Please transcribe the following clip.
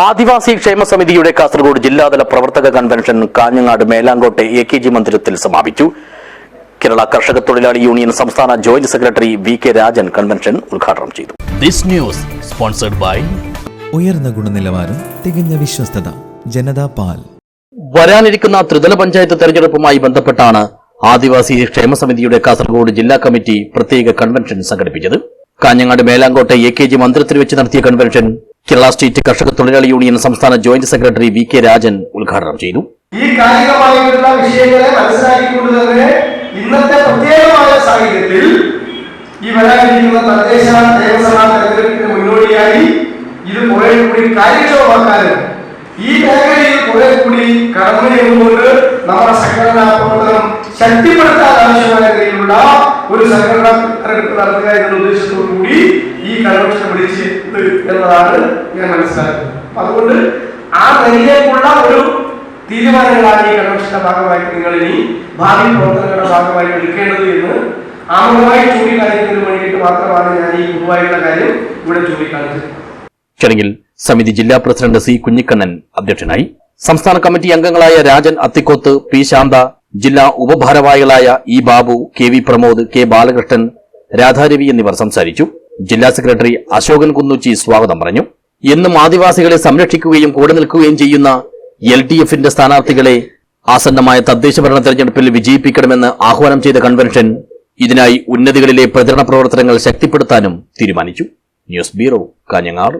ആദിവാസി ക്ഷേമ സമിതിയുടെ കാസർഗോഡ് ജില്ലാതല പ്രവർത്തക കൺവെൻഷൻ കാഞ്ഞങ്ങാട് മേലാങ്കോട്ടെ എ കെ ജി മന്ദിരത്തിൽ സമാപിച്ചു. കേരള കർഷക തൊഴിലാളി യൂണിയൻ സംസ്ഥാന joint secretary V K Rajan convention ഉദ്ഘാടനം ചെയ്തു. ദിസ് ന്യൂസ് സ്പോൺസർഡ് ബൈ ഉയർന്ന ഗുണനിലവാരം തികഞ്ഞ വിശ്വസ്തത ജനതാ പാൽ. വരാനിരിക്കുന്ന ത്രിതല പഞ്ചായത്ത് തെരഞ്ഞെടുപ്പുമായി ബന്ധപ്പെട്ടാണ് ആദിവാസി ക്ഷേമ സമിതിയുടെ കാസർഗോഡ് ജില്ലാ കമ്മിറ്റി പ്രത്യേക കൺവെൻഷൻ സംഘടിപ്പിച്ചത്. കാഞ്ഞങ്ങാട് മേലാങ്കോട്ടെ എ കെ ജി മന്ദിരത്തിൽ വെച്ച് നടത്തിയ കൺവെൻഷൻ കേരള സ്റ്റേറ്റ് കർഷക തൊഴിലാളി യൂണിയൻ സംസ്ഥാന joint secretary V K Rajan ഉദ്ഘാടനം ചെയ്തു. ഈ കായികമായിട്ടുള്ള വിഷയങ്ങളെ മനസ്സിലാക്കിക്കൊണ്ട് തന്നെ ഇന്നത്തെ പ്രത്യേകമായ സാഹചര്യത്തിൽ ഈ വരാനിരിക്കുന്ന തദ്ദേശ നിയമസഭാ തെരഞ്ഞെടുപ്പിന് മുന്നോടിയായി ഇത് കുറെ കൂടി കാര്യക്ഷമമാക്കാനും ഈ മേഖലയിൽ കുറെ കൂടി കടന്നു ചെയ്തുകൊണ്ട് നമ്മുടെ സംഘടനാ പ്രവർത്തനം ശക്തിപ്പെടുത്താൻ ആവശ്യമായ രീതിയിലുള്ള ഒരു സംഘടന തെരഞ്ഞെടുപ്പ് നടത്തുക എന്ന ഉദ്ദേശത്തോടു കൂടി ഈ കൺവെൻഷൻ വിളിച്ചത് എന്നതാണ് ഞാൻ മനസ്സിലാക്കുന്നത്. അതുകൊണ്ട് ആ നിലയിലേക്കുള്ള ഒരു തീരുമാനങ്ങളാണ് ഈ കൺവെൻഷന്റെ ഭാഗമായിട്ട് നിങ്ങൾ ഇനി ഭാവി പ്രവർത്തനങ്ങളുടെ ഭാഗമായി എടുക്കേണ്ടത് എന്ന് ആമുഖമായി ചൂണ്ടിക്കാണിക്കുന്നതിന് വേണ്ടിയിട്ട് മാത്രമാണ് ഞാൻ ഈ പൊതുവായിട്ടുള്ള കാര്യം ഇവിടെ ചൂണ്ടിക്കാണിച്ചത്. ചടങ്ങിൽ സമിതി ജില്ലാ പ്രസിഡന്റ് സി കുഞ്ഞിക്കണ്ണൻ അധ്യക്ഷനായി. സംസ്ഥാന കമ്മിറ്റി അംഗങ്ങളായ രാജൻ അത്തിക്കോത്ത് പി ശാന്ത ജില്ലാ ഉപഭാരവാഹികളായ E Babu K V Pramod K Balakrishnan Radharavi എന്നിവർ സംസാരിച്ചു. ജില്ലാ സെക്രട്ടറി അശോകൻ കുന്നുച്ചി സ്വാഗതം പറഞ്ഞു. എന്നും ആദിവാസികളെ സംരക്ഷിക്കുകയും കൂടെ നിൽക്കുകയും ചെയ്യുന്ന എൽ ഡി എഫിന്റെ സ്ഥാനാർത്ഥികളെ ആസന്നമായ തദ്ദേശ ഭരണ തെരഞ്ഞെടുപ്പിൽ വിജയിപ്പിക്കണമെന്ന് ആഹ്വാനം ചെയ്ത കൺവെൻഷൻ ഇതിനായി ഉന്നതികളിലെ പ്രചരണ പ്രവർത്തനങ്ങൾ ശക്തിപ്പെടുത്താനും തീരുമാനിച്ചു. News bureau Kanhangad.